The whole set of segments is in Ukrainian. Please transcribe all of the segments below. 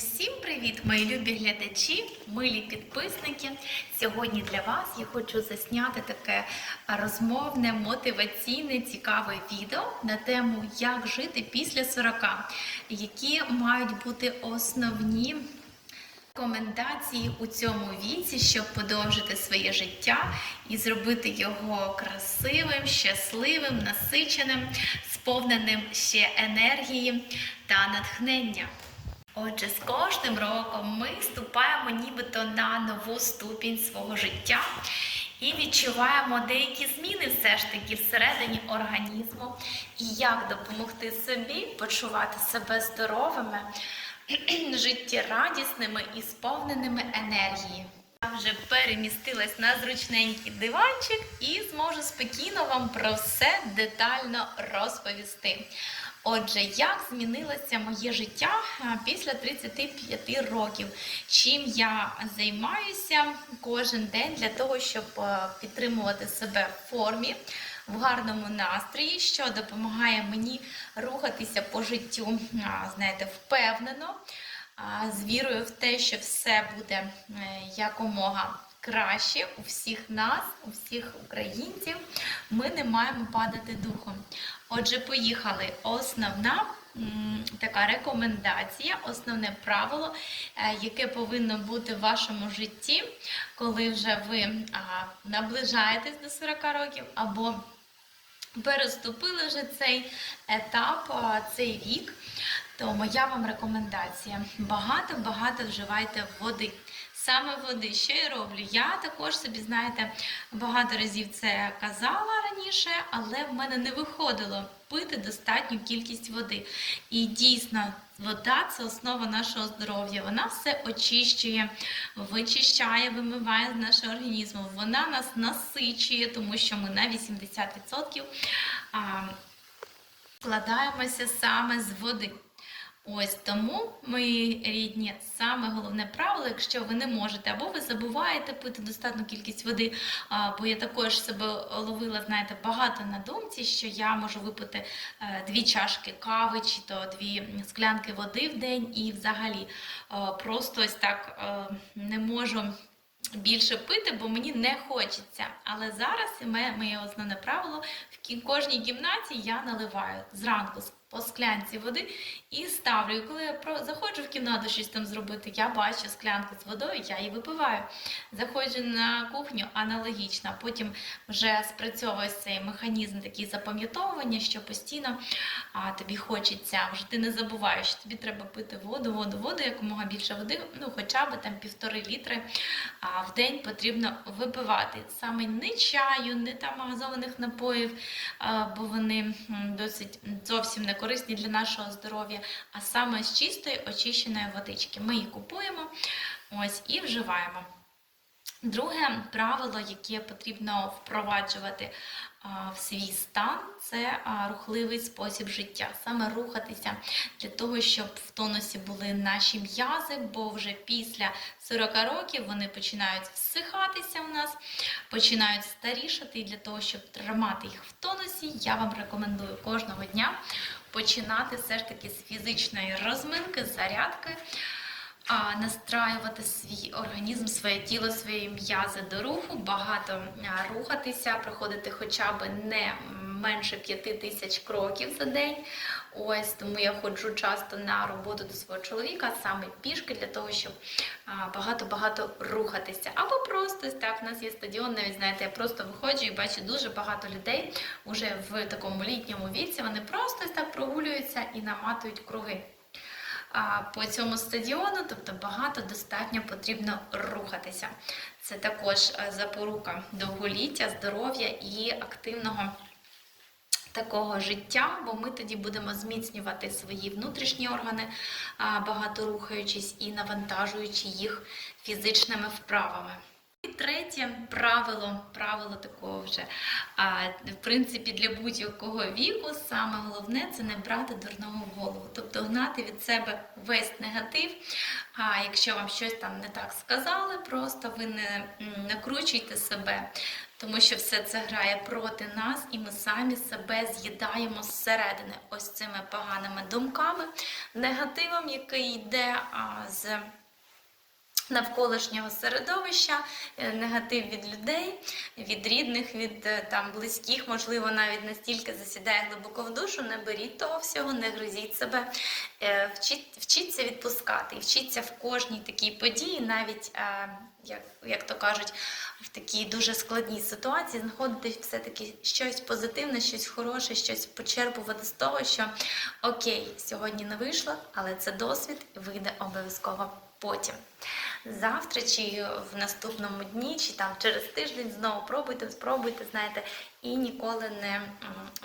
Всім привіт, мої любі глядачі, милі підписники. Сьогодні для вас я хочу засняти таке розмовне, мотиваційне, цікаве відео на тему як жити після 40, які мають бути основні рекомендації у цьому віці, щоб подовжити своє життя і зробити його красивим, щасливим, насиченим, сповненим ще енергії та натхнення. Отже, з кожним роком ми ступаємо нібито на нову ступінь свого життя і відчуваємо деякі зміни все ж таки всередині організму, і як допомогти собі почувати себе здоровими, життєрадісними і сповненими енергії. Я вже перемістилась на зручненький диванчик і зможу спокійно вам про все детально розповісти. Отже, як змінилося моє життя після 35 років? Чим я займаюся кожен день для того, щоб е, підтримувати себе в формі, в гарному настрої, що допомагає мені рухатися по життю, знаєте, впевнено, з вірою в те, що все буде е, якомога краще у всіх нас, у всіх українців. Ми не маємо падати духом. Отже, поїхали. Основна така рекомендація, основне правило, е, яке повинно бути в вашому житті, коли вже ви наближаєтесь до 40 років або переступили вже цей етап, цей вік, то моя вам рекомендація: багато-багато вживайте води. Саме води, що я роблю? Я також собі, знаєте, багато разів це казала раніше, але в мене не виходило пити достатню кількість води. І дійсно, вода це основа нашого здоров'я. Вона все очищує, вичищає, вимиває з нашого організму. Вона нас насичує, тому що ми на 80% складаємося саме з води. Ось тому, мої рідні, саме головне правило, якщо ви не можете, або ви забуваєте пити достатню кількість води, бо я також себе ловила, знаєте, багато на думці, що я можу випити е, дві чашки кави чи то дві склянки води в день, і взагалі е, просто ось так е, не можу. Більше пити, бо мені не хочеться. Але зараз моє, моє основне правило в кожній кімнаті я наливаю зранку по склянці води і ставлю. І коли я заходжу в кімнату щось там зробити, я бачу склянку з водою, я її випиваю. Заходжу на кухню аналогічно. Потім вже спрацьовує цей механізм такий запам'ятовування, що постійно а, тобі хочеться, вже ти не забуваєш, що тобі треба пити воду, воду, воду, якомога більше води, ну хоча б там півтори літри а, в день потрібно випивати. Саме не чаю, не там газованих напоїв, а, бо вони досить зовсім не корисні для нашого здоров'я, а саме з чистої очищеної водички. Ми її купуємо ось і вживаємо. Друге правило, яке потрібно впроваджувати а, в свій стан, це а, рухливий спосіб життя. Саме рухатися для того, щоб в тонусі були наші м'язи, бо вже після 40 років вони починають всихатися у нас, починають старішати. І для того, щоб тримати їх в тонусі, я вам рекомендую кожного дня починати все ж таки з фізичної розминки, зарядки а, настраювати свій організм, своє тіло, свої м'язи до руху, багато рухатися, проходити хоча б не менше п'яти тисяч кроків за день. Ось тому я ходжу часто на роботу до свого чоловіка, саме пішки, для того, щоб багато-багато рухатися. Або просто так, в нас є стадіон, навіть знаєте, я просто виходжу і бачу дуже багато людей уже в такому літньому віці. Вони просто так прогулюються і наматують круги по цьому стадіону, тобто багато достатньо потрібно рухатися. Це також е, запорука довголіття, здоров'я і активного такого життя, бо ми тоді будемо зміцнювати свої внутрішні органи, багато рухаючись і навантажуючи їх фізичними вправами. І третє правило, правило такого вже, а, в принципі, для будь-якого віку, саме головне це не брати дурного в голову, тобто гнати від себе весь негатив, А якщо вам щось там не так сказали, просто ви не накручуйте себе, тому що все це грає проти нас, і ми самі себе з'їдаємо зсередини ось цими поганими думками, негативом, який йде а, з навколишнього середовища, е, негатив від людей, від рідних, від е, там близьких, можливо, навіть настільки засідає глибоко в душу. Не беріть того всього, не гризіть себе. Е, Вчіть, вчіться відпускати, і вчіться в кожній такій події, навіть як, як то кажуть, в такій дуже складній ситуації знаходити все-таки щось позитивне, щось хороше, щось почерпувати з того, що окей, сьогодні не вийшло, але це досвід вийде обов'язково потім. Завтра чи в наступному дні, чи там через тиждень знову пробуйте, спробуйте, знаєте, і ніколи не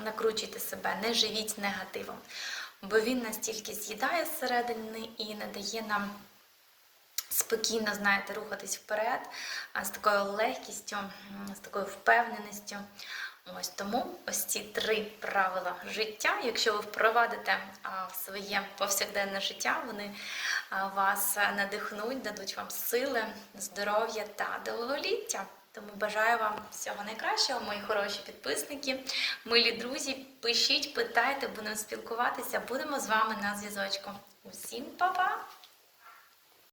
накручуйте себе, не живіть негативом. Бо він настільки з'їдає зсередини і не дає нам спокійно, знаєте, рухатись вперед, з такою легкістю, з такою впевненістю. Ось тому ось ці три правила життя, якщо ви впровадите в своє повсякденне життя, вони вас надихнуть, дадуть вам сили, здоров'я та довголіття. Тому бажаю вам всього найкращого, мої хороші підписники, милі друзі. Пишіть, питайте, будемо спілкуватися. Будемо з вами на зв'язочку. Усім па-па!